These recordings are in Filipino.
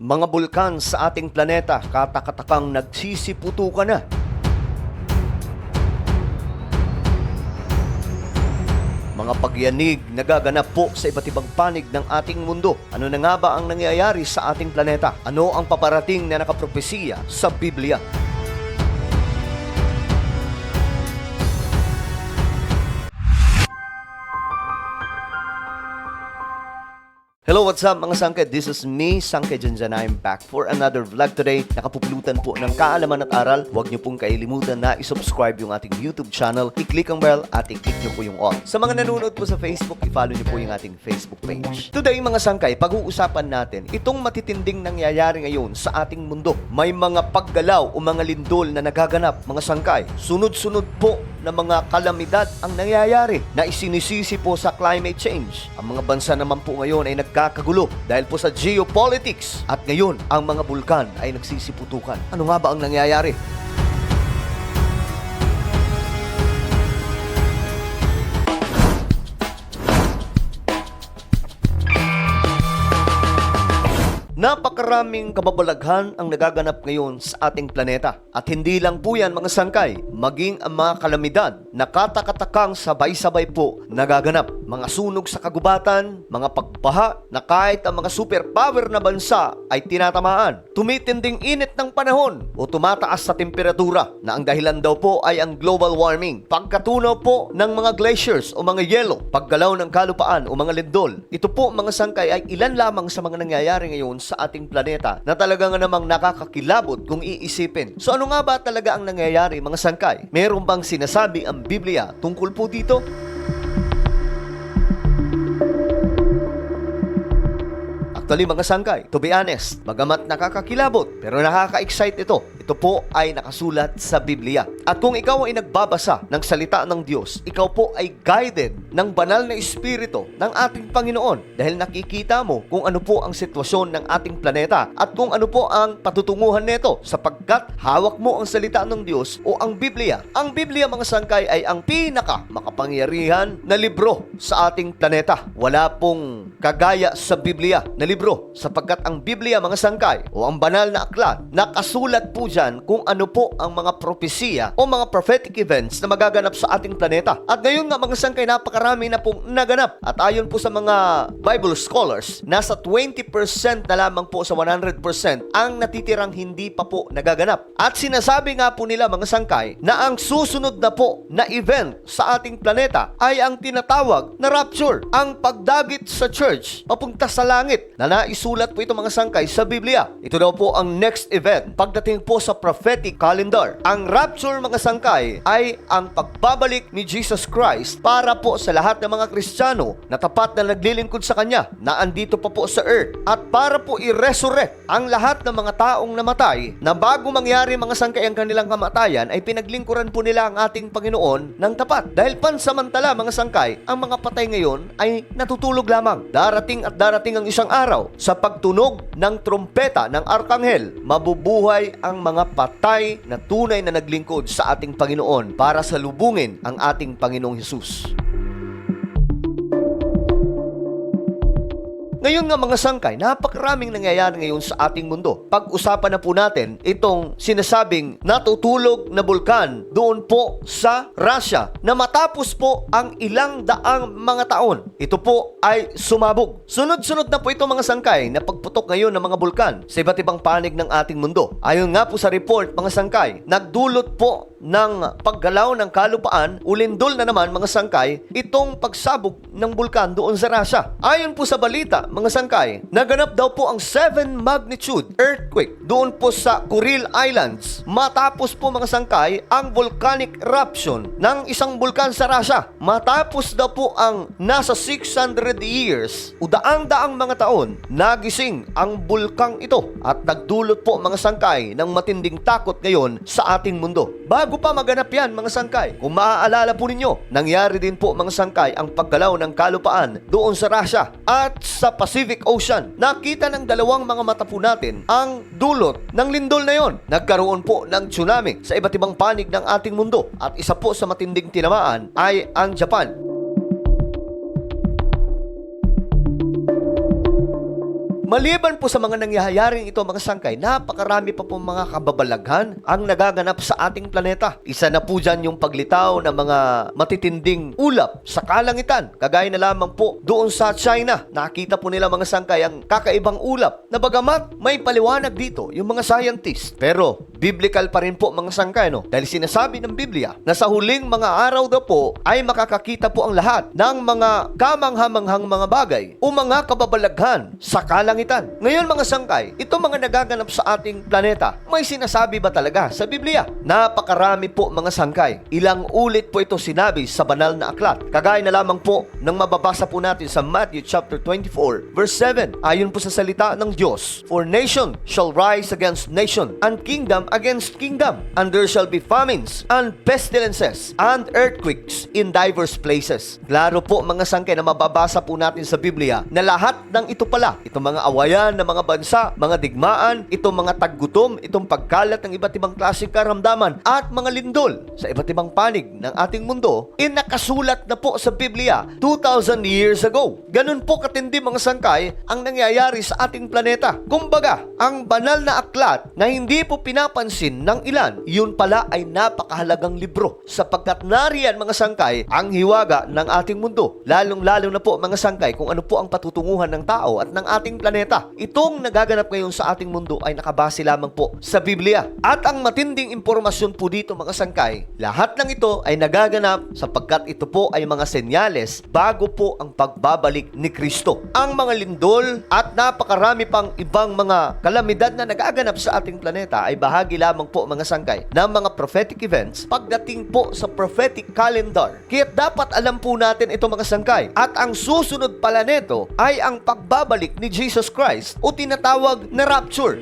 Mga bulkan sa ating planeta, katakatakang nagsisiputukan na. Mga pagyanig nagaganap po sa iba't ibang panig ng ating mundo. Ano na nga ba ang nangyayari sa ating planeta? Ano ang paparating na nakapropesiya sa Biblia? Hello, what's up mga sangked? This is me, Sangke Janjan. I'm back for another vlog today. Nakapupulutan po ng kaalaman at aral. Huwag niyo pong kailimutan na isubscribe yung ating YouTube channel, i-click ang bell at i-click niyo po yung all. Sa mga nanonood po sa Facebook, i-follow niyo po yung ating Facebook page. Today mga sangkay, pag-uusapan natin itong matitinding nangyayari ngayon sa ating mundo. May mga paggalaw o mga lindol na nagaganap mga sangkay. Sunod-sunod po na mga kalamidad ang nangyayari na isinisisi po sa climate change. Ang mga bansa naman po ngayon ay nagkakagulo dahil po sa geopolitics at ngayon ang mga bulkan ay nagsisiputukan. Ano nga ba ang nangyayari? Napakaraming kababalaghan ang nagaganap ngayon sa ating planeta. At hindi lang po yan mga sangkay, maging ang mga kalamidad na katakatakang sabay-sabay po nagaganap. Mga sunog sa kagubatan, mga pagbaha na kahit ang mga superpower na bansa ay tinatamaan. Tumitinding init ng panahon o tumataas sa temperatura na ang dahilan daw po ay ang global warming. Pagkatunaw po ng mga glaciers o mga yelo, paggalaw ng kalupaan o mga lindol. Ito po mga sangkay ay ilan lamang sa mga nangyayari ngayon sa ating planeta na talaga nga namang nakakakilabot kung iisipin. So ano nga ba talaga ang nangyayari mga sangkay? Meron bang sinasabi ang Biblia tungkol po dito? Actually mga sangkay, to be honest, bagamat nakakakilabot, pero nakaka-excite ito. Ito po ay nakasulat sa Biblia. At kung ikaw ay nagbabasa ng salita ng Diyos, ikaw po ay guided ng banal na espiritu ng ating Panginoon dahil nakikita mo kung ano po ang sitwasyon ng ating planeta at kung ano po ang patutunguhan nito sapagkat hawak mo ang salita ng Diyos o ang Biblia. Ang Biblia mga sangkay ay ang pinaka makapangyarihan na libro sa ating planeta. Wala pong kagaya sa Biblia na libro sapagkat ang Biblia mga sangkay o ang banal na aklat nakasulat po dyan kung ano po ang mga propesiya o mga prophetic events na magaganap sa ating planeta. At ngayon nga mga sangkay napakarami na pong naganap at ayon po sa mga Bible scholars nasa 20% na lamang po sa 100% ang natitirang hindi pa po nagaganap. At sinasabi nga po nila mga sangkay na ang susunod na po na event sa ating planeta ay ang tinatawag na rapture, ang pagdagit sa church papunta sa langit na naisulat po ito mga sangkay sa Biblia. Ito daw po ang next event pagdating po sa prophetic calendar. Ang rapture mga sangkay ay ang pagbabalik ni Jesus Christ para po sa lahat ng mga Kristiyano na tapat na naglilingkod sa Kanya na andito pa po sa earth at para po i-resurrect ang lahat ng mga taong namatay na bago mangyari mga sangkay ang kanilang kamatayan ay pinaglingkuran po nila ang ating Panginoon ng tapat. Dahil pansamantala mga sangkay, ang mga patay ngayon ay natutulog lamang. Darating at darating ang isang araw sa pagtunog ng trompeta ng arkanghel, mabubuhay ang mga patay na tunay na naglingkod sa ating Panginoon para salubungin ang ating Panginoong Hesus. Ngayon nga mga sangkay, napakaraming nangyayari ngayon sa ating mundo. Pag-usapan na po natin itong sinasabing natutulog na bulkan doon po sa Russia na matapos po ang ilang daang mga taon. Ito po ay sumabog. Sunod-sunod na po ito mga sangkay na pagputok ngayon ng mga bulkan sa iba't ibang panig ng ating mundo. Ayon nga po sa report mga sangkay, nagdulot po ng paggalaw ng kalupaan, ulindol na naman mga sangkay, itong pagsabog ng bulkan doon sa Russia. Ayon po sa balita, mga sangkay, naganap daw po ang 7 magnitude earthquake doon po sa Kuril Islands matapos po mga sangkay ang volcanic eruption ng isang bulkan sa Russia. Matapos daw po ang nasa 600 years o daang-daang mga taon, nagising ang bulkang ito at nagdulot po mga sangkay ng matinding takot ngayon sa ating mundo. Bago pa maganap yan mga sangkay, kung maaalala po ninyo, nangyari din po mga sangkay ang paggalaw ng kalupaan doon sa Russia at sa Pacific Ocean. Nakita ng dalawang mga mata po natin ang dulot ng lindol na yon. Nagkaroon po ng tsunami sa iba't ibang panig ng ating mundo at isa po sa matinding tinamaan ay ang Japan. Maliban po sa mga nangyayaring ito mga sangkay, napakarami pa po mga kababalaghan ang nagaganap sa ating planeta. Isa na po dyan yung paglitaw ng mga matitinding ulap sa kalangitan. Kagaya na lamang po doon sa China. Nakita po nila mga sangkay ang kakaibang ulap. Na bagamat may paliwanag dito yung mga scientist. Pero biblical pa rin po mga sangkay no? Dahil sinasabi ng Biblia na sa huling mga araw daw po ay makakakita po ang lahat ng mga kamanghamanghang mga bagay o mga kababalaghan sa kalangitan. Ngayon mga sangkay, ito mga nagaganap sa ating planeta, may sinasabi ba talaga sa Biblia? Napakarami po mga sangkay. Ilang ulit po ito sinabi sa banal na aklat. Kagaya na lamang po ng mababasa po natin sa Matthew chapter 24 verse 7. Ayon po sa salita ng Diyos, For nation shall rise against nation, and kingdom against kingdom, and there shall be famines, and pestilences, and earthquakes in diverse places. Klaro po mga sangkay na mababasa po natin sa Biblia na lahat ng ito pala, itong mga awayan ng mga bansa, mga digmaan, itong mga taggutom, itong pagkalat ng iba't ibang klaseng karamdaman, at mga lindol sa iba't ibang panig ng ating mundo, in nakasulat na po sa Biblia 2,000 years ago. Ganun po katindi mga sangkay ang nangyayari sa ating planeta. Kumbaga, ang banal na aklat na hindi po pinapansin ng ilan, yun pala ay napakahalagang libro sapagkat nariyan mga sangkay ang hiwaga ng ating mundo. Lalong-lalo na po mga sangkay kung ano po ang patutunguhan ng tao at ng ating planeta. Itong nagaganap ngayon sa ating mundo ay nakabase lamang po sa Biblia. At ang matinding impormasyon po dito mga sangkay, lahat ng ito ay nagaganap sapagkat ito po ay mga senyales bago po ang pagbabalik ni Kristo. Ang mga lindol at napakarami pang ibang mga kalamidad na nagaganap sa ating planeta ay bahagi lamang po mga sangkay ng mga prophetic events pagdating po sa prophetic calendar. Kaya dapat alam po natin ito mga sangkay. At ang susunod pala nito ay ang pagbabalik ni Jesus Christ o tinatawag na rapture.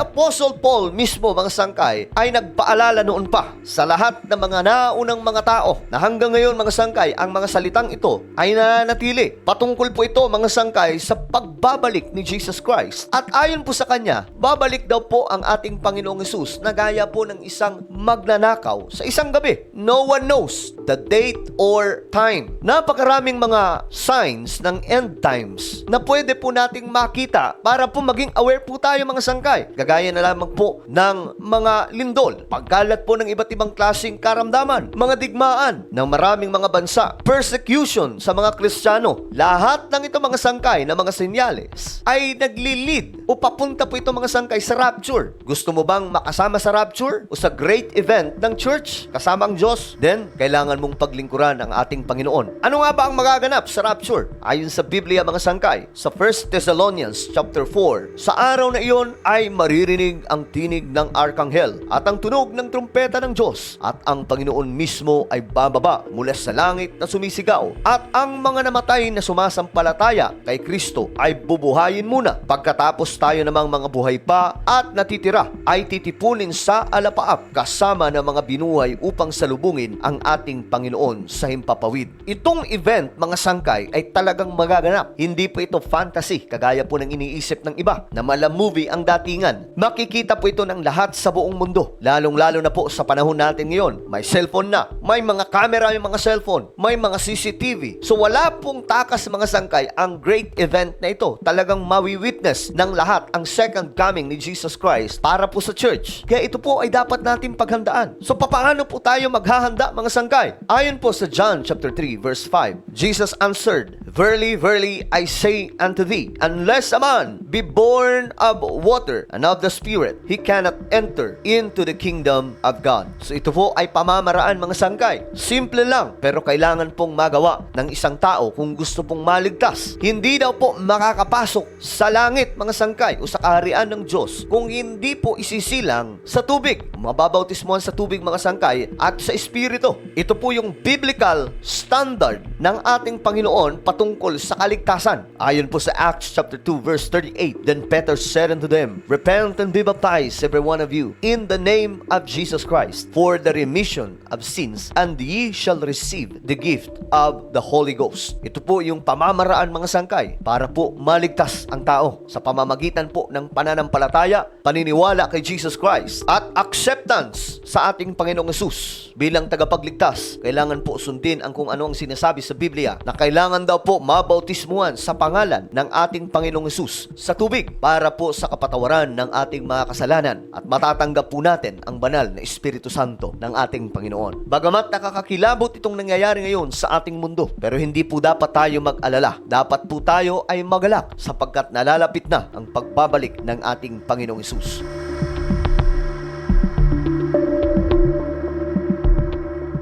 Apostle Paul mismo, mga sangkay, ay nagpaalala noon pa sa lahat ng mga naunang mga tao na hanggang ngayon, mga sangkay, ang mga salitang ito ay nananatili. Patungkol po ito, mga sangkay, sa pagbabalik ni Jesus Christ. At ayon po sa kanya, babalik daw po ang ating Panginoong Yesus na gaya po ng isang magnanakaw sa isang gabi. No one knows the date or time. Napakaraming mga signs ng end times na pwede po nating makita para po maging aware po tayo mga sangkay. Gagaya na lamang po ng mga lindol, pagkalat po ng iba't ibang klaseng karamdaman, mga digmaan ng maraming mga bansa, persecution sa mga Kristiyano. Lahat ng ito mga sangkay na mga senyales ay naglilid o papunta po ito mga sangkay sa rapture. Gusto mo bang makasama sa rapture o sa great event ng church kasama ang Diyos? Then, kailangan mong paglingkuran ang ating Panginoon. Ano nga ba ang magaganap sa rapture? Ayon sa Biblia mga sangkay, sa 1 Thessalonians chapter 4, sa araw na iyon ay maririnig ang tinig ng arkanghel at ang tunog ng trumpeta ng Diyos at ang Panginoon mismo ay bababa mula sa langit na sumisigaw at ang mga namatay na sumasampalataya kay Kristo ay bubuhayin muna pagkatapos tayo namang mga buhay pa at natitira ay titipunin sa alapaap kasama ng mga binuhay upang salubungin ang ating Panginoon sa himpapawid. Itong event mga sangkay ay talagang magaganap. Hindi po ito fantasy kagaya po ng iniisip ng iba na mala movie ang datingan. Makikita po ito ng lahat sa buong mundo. Lalong-lalo na po sa panahon natin ngayon. May cellphone na. May mga camera yung mga cellphone. May mga CCTV. So wala pong takas mga sangkay ang great event na ito. Talagang mawi-witness ng lahat ang second coming ni Jesus Christ para po sa church. Kaya ito po ay dapat natin paghandaan. So papaano po tayo maghahanda mga sangkay? Ayon po sa John chapter 3 verse 5, Jesus answered, Verily, verily, I say unto thee, unless a man be born of water and of the Spirit, he cannot enter into the kingdom of God. So ito po ay pamamaraan mga sangkay. Simple lang, pero kailangan pong magawa ng isang tao kung gusto pong maligtas. Hindi daw po makakapasok sa langit mga sangkay o sa kaharian ng Diyos kung hindi po isisilang sa tubig. Mababautismohan sa tubig mga sangkay at sa Espiritu. Ito po yung biblical standard ng ating Panginoon patungkol sa kaligtasan. Ayon po sa Acts chapter 2 verse 38, Then Peter said unto them, Repent and be baptized, every one of you, in the name of Jesus Christ, for the remission of sins, and ye shall receive the gift of the Holy Ghost. Ito po yung pamamaraan mga sangkay para po maligtas ang tao sa pamamagitan po ng pananampalataya, paniniwala kay Jesus Christ, at acceptance sa ating Panginoong Yesus bilang tagapagligtas. Kailangan po sundin ang kung ano ang sinasabi sa Biblia na kailangan daw po mabautismuhan sa pangalan ng ating Panginoong Yesus sa tubig para po sa kapatawaran ng ating mga kasalanan at matatanggap po natin ang banal na Espiritu Santo ng ating Panginoon. Bagamat nakakakilabot itong nangyayari ngayon sa ating mundo, pero hindi po dapat tayo mag-alala. Dapat po tayo ay magalak sapagkat nalalapit na ang pagbabalik ng ating Panginoong Yesus.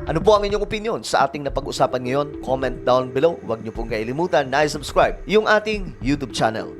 Ano po ang inyong opinion sa ating napag-usapan ngayon? Comment down below. Huwag niyo pong kailimutan na i-subscribe yung ating YouTube channel.